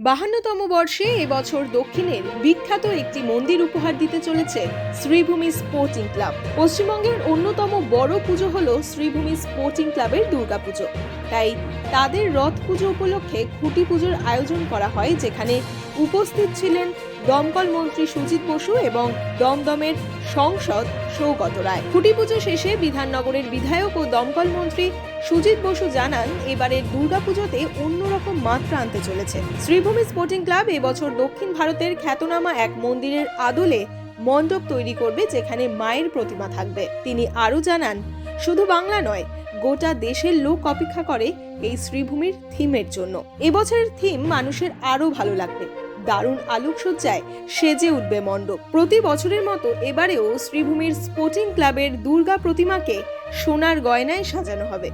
বাহান্নতম বর্ষে এবছর দক্ষিণের বিখ্যাত একটি মন্দির উপহার দিতে চলেছে শ্রীভূমি স্পোর্টিং ক্লাব। পশ্চিমবঙ্গের অন্যতম বড় পুজো হল শ্রীভূমি স্পোর্টিং ক্লাবের দুর্গাপুজো। তাই তাদের রথ পুজো উপলক্ষে খুঁটি পুজোর আয়োজন করা হয়, যেখানে উপস্থিত ছিলেন দমকল মন্ত্রী সুজিত বসু এবং দমদমের সংসদ সৌগত রায়। খুঁটি পুজো শেষে বিধাননগরের বিধায়ক ও দমকল মন্ত্রী সুজিত বসু জানান, এবারের দুর্গাপুজোতে অন্যরকম মাত্রা আনতে চলেছে। শ্রীভূমি স্পোর্টিং ক্লাব এবছর দক্ষিণ ভারতের খ্যাতনামা এক মন্দিরের আদলে মণ্ডপ তৈরি করবে, যেখানে মায়ের প্রতিমা থাকবে। তিনি আরও জানান, শুধু বাংলা নয়, গোটা দেশের লোক অপেক্ষা করে এই শ্রীভূমির থিমের জন্য। এবছরের থিম মানুষের আরও ভালো লাগবে। দারুণ আলোকসজ্জায় সেজে উঠবে মণ্ডপ। প্রতি বছরের মতো এবারেও শ্রীভূমির স্পোর্টিং ক্লাবের দুর্গা প্রতিমাকে সোনার গয়নায় সাজানো হবে।